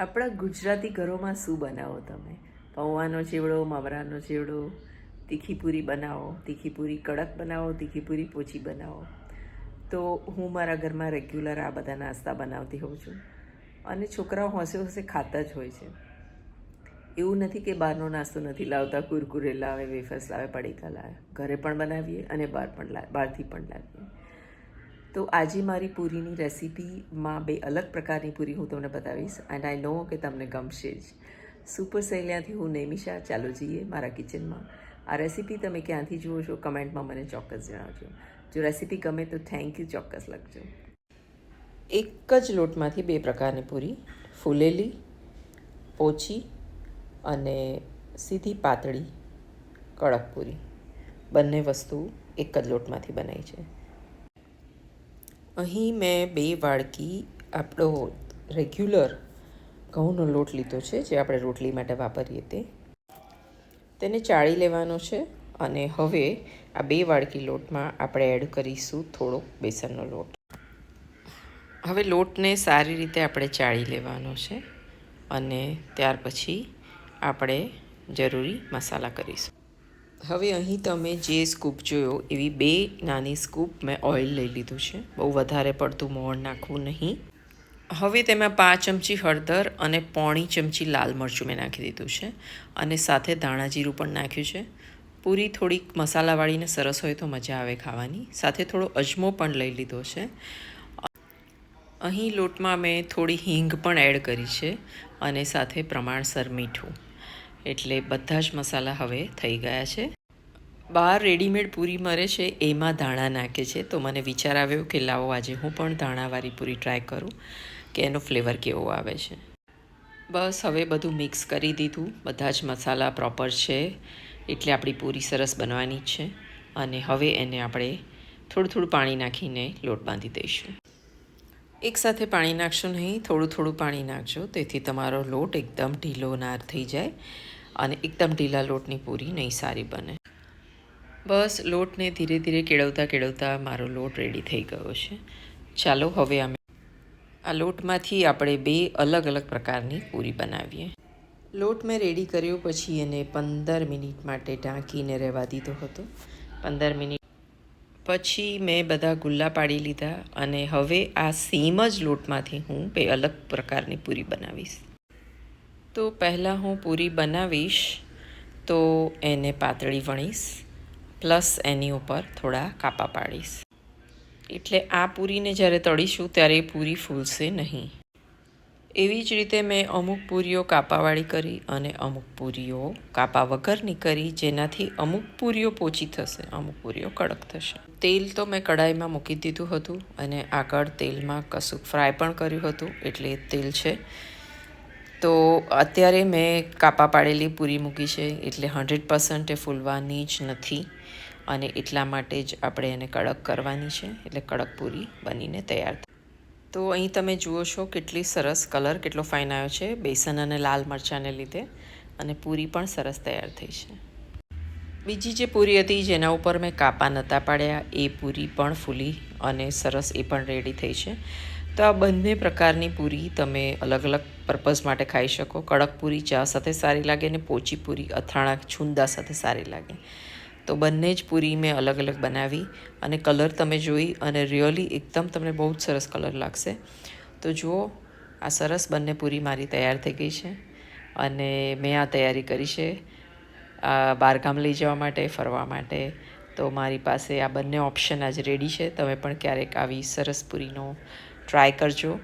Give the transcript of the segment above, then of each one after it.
આપણા ગુજરાતી ઘરોમાં શું બનાવો તમે? પૌવાનો ચેવડો, મમરાનો ચેવડો તીખી પૂરી બનાવો તીખી પૂરી કડક બનાવો તીખી પૂરી પોચી બનાવો. તો હું મારા ઘરમાં રેગ્યુલર આ બધા નાસ્તા બનાવતી હોઉં છું. અને છોકરાઓ હોંશે હોંશે ખાતા જ હોય છે. એવું નથી કે બહારનો નાસ્તો નથી લાવતા, કુરકુરે લાવે, વેફર્સ લાવે, પડીકા લાવે. ઘરે પણ બનાવીએ અને બહાર પણ લાવે બહારથી પણ લાવીએ. તો આજે મારી પૂરીની રેસીપીમાં બે અલગ પ્રકારની પૂરી હું તમને બતાવીશ એન્ડ આઈ નો કે તમને ગમશે જ. સુપર સહેલિયાથી હું નૈમિષા, ચાલો જઈએ મારા કિચનમાં. આ રેસીપી તમે ક્યાંથી જુઓ છો કમેન્ટમાં મને ચોક્કસ જણાવજો. જો રેસીપી ગમે તો થેન્ક યુ ચોક્કસ લખજો. એક જ લોટમાંથી બે પ્રકારની પૂરી. ફૂલેલી, પોચી અને સીધી પાતળી કડક પૂરી. બંને વસ્તુ એક જ લોટમાંથી બનાવી છે. અહીં મેં બે વાડકી, આપણો રેગ્યુલર ઘઉંનો લોટ લીધો છે, જે આપણે રોટલી માટે વાપરીએ તે. તેને ચાળી લેવાનો છે અને હવે આ બે વાડકી લોટમાં આપણે એડ કરીશું થોડોક બેસનનો લોટ. હવે લોટને સારી રીતે આપણે ચાળી લેવાનો છે અને ત્યાર પછી આપણે જરૂરી મસાલા કરીશું. હવે અહીં તમે જે સ્કૂપ જોયો, એવી બે નાની સ્કૂપ મેં ઓઇલ લઈ લીધું છે. બહુ વધારે પડતું મોણ નાખવું નહીં. હવે તેમાં પાંચ ચમચી હળદર અને પોણી ચમચી લાલ મરચું મેં નાખી દીધું છે અને સાથે ધાણા જીરું પણ નાખ્યું છે. પૂરી થોડીક મસાલાવાળીને સરસ હોય તો મજા આવે ખાવાની. સાથે થોડો અજમો પણ લઈ લીધો છે. અહીં લોટમાં મેં થોડી હિંગ પણ એડ કરી છે અને સાથે પ્રમાણસર મીઠું. એટલે બધા જ મસાલા હવે થઈ ગયા છે. બહાર રેડીમેડ પૂરી મળે છે, એમાં ધાણા નાખે છે. તો મને વિચાર આવ્યો કે લાવો આજે હું પણ ધાણાવાળી પૂરી ટ્રાય કરું, કે એનો ફ્લેવર કેવો આવે છે. બસ હવે બધું મિક્સ કરી દીધું. બધા જ મસાલા પ્રોપર છે, એટલે આપણી પૂરી સરસ બનવાની છે. અને હવે એને આપણે થોડું થોડું પાણી નાખીને લોટ બાંધી દઈશું. એકસાથે પાણી નાખશો નહીં, થોડું થોડું પાણી નાખજો, તેથી તમારો લોટ એકદમ ઢીલો નાર થઈ જાય અને એકદમ ઢીલા લોટની પૂરી નહીં સારી બને. બસ લોટને ધીરે ધીરે કેળવતા કેળવતા મારો લોટ રેડી થઈ ગયો છે. ચાલો હવે અમે આ લોટમાંથી આપણે બે અલગ અલગ પ્રકારની પૂરી બનાવીએ. લોટ મેં રેડી કર્યો, પછી એને પંદર મિનિટ માટે ઢાંકીને રહેવા દીધો હતો. પંદર મિનિટ પછી મેં બધા ગુલ્લા પાડી લીધા અને હવે આ સેમ જ લોટમાંથી હું બે અલગ પ્રકારની પૂરી બનાવીશ. તો પહેલાં હું પૂરી બનાવીશ, તો એને પાતળી વણીશ પ્લસ એની ઉપર થોડા કાપા પાડીશ. એટલે આ પૂરીને જ્યારે તળીશું ત્યારે પૂરી ફૂલશે નહીં. એવી જ રીતે મેં અમુક પૂરીઓ કાપાવાળી કરી અને અમુક પૂરીઓ કાપા વગરની કરી, જેનાથી અમુક પૂરીઓ પોચી થશે, અમુક પૂરીઓ કડક થશે. તેલ તો મેં કડાઈમાં મૂકી દીધું હતું અને આગળ તેલમાં કશુંક ફ્રાય પણ કર્યું હતું, એટલે તેલ છે. તો અત્યારે મેં કાપા પાડેલી પૂરી મૂકી છે, એટલે હંડ્રેડ પર્સન્ટ એ ફૂલવાની જ નથી અને એટલા માટે જ આપણે એને કડક કરવાની છે, એટલે કડક પૂરી બનીને તૈયાર તો અહીં તમે જુઓ છો કેટલી સરસ કલર, કેટલો ફાઇન આવ્યો છે, બેસન અને લાલ મરચાંને લીધે, અને પૂરી પણ સરસ તૈયાર થઈ છે. બીજી જે પૂરી હતી જેના ઉપર મેં કાપા નહોતા પાડ્યા, એ પૂરી પણ ફૂલી અને સરસ એ પણ રેડી થઈ છે. તો આ બંને પ્રકારની પૂરી તમે અલગ અલગ પર્પઝ માટે ખાઈ શકો. કડક પૂરી ચા સાથે સારી લાગે અને પોચી પૂરી અથાણા, છુંદા સાથે સારી લાગે. તો બંને જ પૂરી મેં અલગ અલગ બનાવી અને કલર તમે જોઈ અને રિયલી એકદમ તમને બહુ જ સરસ કલર લાગશે. તો જુઓ, આ સરસ બંને પૂરી મારી તૈયાર થઈ ગઈ છે અને મેં આ તૈયારી કરી છે. બહારગામ લઈ જવા માટે, ફરવા માટે. તો મારી પાસે આ બંને ઓપ્શન આજે રેડી છે. તમે પણ ક્યારેક આવી સરસ પૂરીનો ટ્રાય કરજો.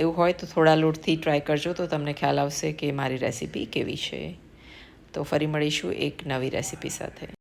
એવું હોય તો થોડા લોટથી ટ્રાય કરજો તો તમને ખ્યાલ આવશે કે મારી રેસીપી કેવી છે. તો ફરી મળીશું એક નવી રેસીપી સાથે.